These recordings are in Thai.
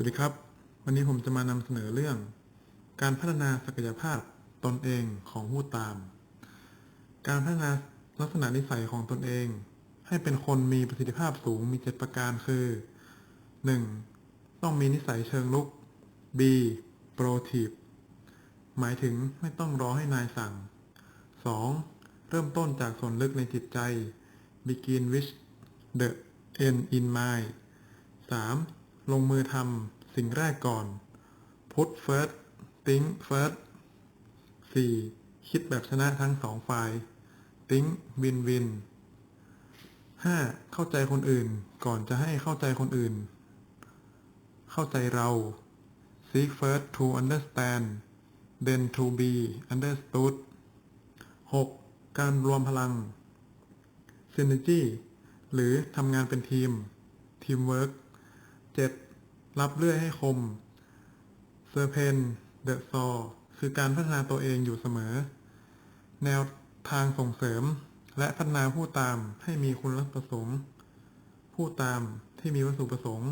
สวัสดีครับ วันนี้ผมจะมานำเสนอเรื่อง การพัฒนาศักยภาพตนเองของผู้ตาม การพัฒนาลักษณะนิสัยของตนเอง ให้เป็นคนมีประสิทธิภาพสูงมีเจ็ดประการคือ 1. ต้องมีนิสัยเชิงลุก B. proactive หมายถึงไม่ต้องรอให้นายสั่ง 2. เริ่มต้นจากส่วนลึกในจิตใจ begin with the end in mind 3. ลงมือทำสิ่งแรกก่อน put first think first 4. คิดแบบชนะทั้งสองฝ่าย think win win 5. เข้าใจคนอื่นก่อนจะให้เข้าใจคนอื่น เข้าใจเรา seek first to understand then to be understood 6. การรวมพลัง synergy หรือทำงานเป็นทีม teamwork 7. รับเลื่อยให้คม serpent the saw คือการพัฒนาตัวเองอยู่เสมอ แนวทางส่งเสริม และพัฒนาผู้ตามให้มีคุณลักษณะประสงค์ ผู้ตามที่มีวัตถุประสงค์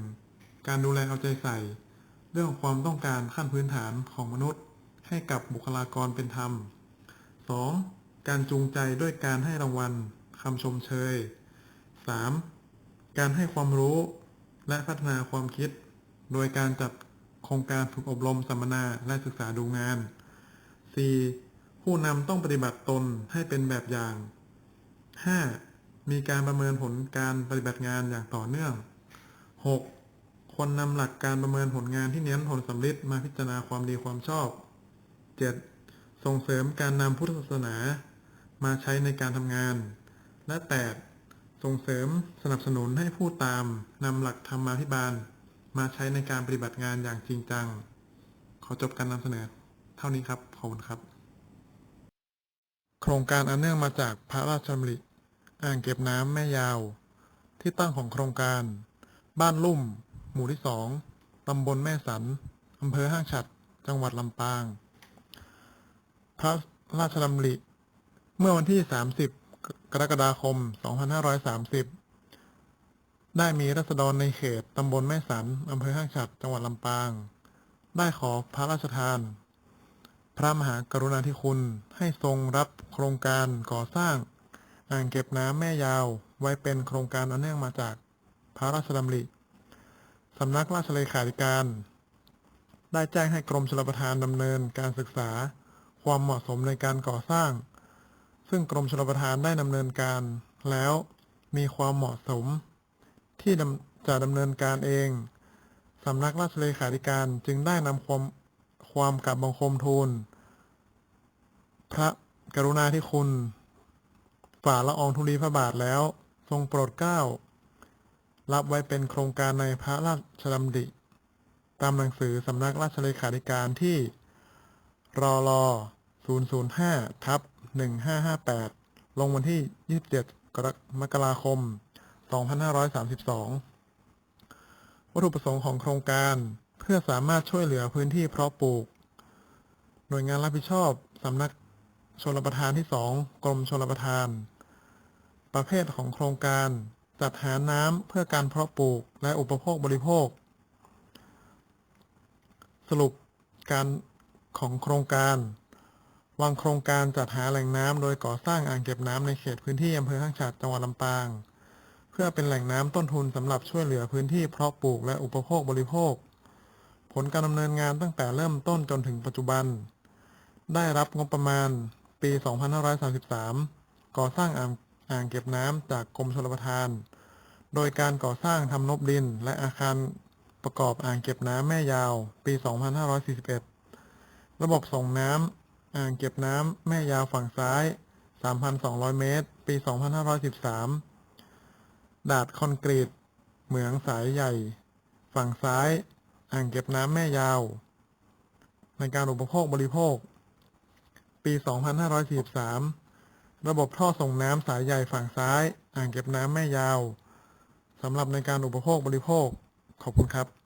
1. การดูแลเอาใจใส่ เรื่องความต้องการขั้นพื้นฐานของมนุษย์ ให้กับบุคลากรเป็นธรรม 2. การจูงใจด้วยการให้รางวัลคำชมเชย 3. การให้ความรู้ และพัฒนาความคิด โดยการจัดโครงการฝึกอบรมสัมมนาและศึกษาดูงาน 4. ผู้นำต้องปฏิบัติตนให้เป็นแบบอย่าง 5. มีการประเมินผลการปฏิบัติงานอย่างต่อเนื่อง 6. คนนำหลักการประเมินผลงานที่เน้นผลสำลิดมาพิจารณาความดีความชอบ 7. ส่งเสริมการนำพุทธศาสนา มาใช้ในการทำงาน และ 8. ส่งเสริมสนับสนุนให้ผู้ตามนำหลักธรรมาภิบาล มาใช้ในการปฏิบัติงานอย่างจริงจัง ขอจบการนำเสนอ เท่านี้ครับ ขอบคุณครับ โครงการอันเนื่องมาจากพระราชดำริอ่างเก็บน้ำแม่ยาว ที่ตั้งของโครงการ บ้านลุ่ม หมู่ที่สองตำบลแม่สันอำเภอห้างฉัด จังหวัดลำปาง พระราชดำริ เมื่อวันที่ 30 กรกฎาคม 2530 ได้มีรัษฎรในเขตตำบลแม่สันอำเภอห้างฉัดจังหวัดลำปาง ได้ขอพระราชทาน พระมหากรุณาธิคุณให้ทรงรับโครงการก่อสร้าง อ่างเก็บน้ำแม่ยาวไว้เป็นโครงการอันเนื่องมาจากพระราชดำริสำนักราชเลขาธิการ ได้แจ้งให้กรมชลประทานดำเนินการศึกษา ความเหมาะสมในการก่อสร้าง ซึ่งกรมชลประทานได้ดำเนินการ แล้วมีความเหมาะสม ที่จะดำเนินการเองสำนักราชเลขาธิการจึงได้นำความความกลับบังคมทูล พระกรุณาธิคุณ ฝ่าละอองธุลีพระบาทแล้ว ทรงโปรดเกล้า รับไว้เป็นโครงการในพระราชดำริ ตามหนังสือสำนักราชเลขาธิการที่รอรอ 005ทับ1558 ลงวันที่ 27 กรกมกราคม 2532 วัตถุประสงค์ของโครงการเพื่อสามารถช่วยเหลือพื้นที่เพาะปลูก หน่วยงานรับผิดชอบสำนักชลประทานที่ 2 กรมชลประทาน ประเภทของโครงการจัดหาน้ำเพื่อการเพาะปลูกและอุปโภคบริโภค สรุปการของโครงการ วางโครงการจัดหาแหล่งน้ำโดยก่อสร้างอ่างเก็บน้ำในเขตพื้นที่อำเภอห้างฉัดจังหวัดลำปาง เพื่อเป็นแหล่งน้ำต้นทุนสำหรับช่วยเหลือพื้นที่เพาะปลูกและอุปโภคบริโภค ผลการดำเนินงานตั้งแต่เริ่มต้นจนถึงปัจจุบัน ได้รับงบประมาณปี 2533 ก่อสร้างอ่างอ่างเก็บน้ำจากกรมชลประทาน โดยการก่อสร้างทำนบดินและอาคารประกอบอ่างเก็บน้ำแม่ยาว ปี 2541 ระบบส่งน้ำ อ่างเก็บน้ำแม่ยาวฝั่งซ้าย 3,200 เมตร ปี 2513 ดาดคอนกรีต เหมืองสายใหญ่ ฝั่งซ้าย อ่างเก็บน้ำแม่ยาว ในการอุปโภคบริโภค ปี 2543 ระบบท่อส่งน้ำสายใหญ่ฝั่งซ้าย อ่างเก็บน้ำแม่ยาวสำหรับในการอุปโภคบริโภค ขอบคุณครับ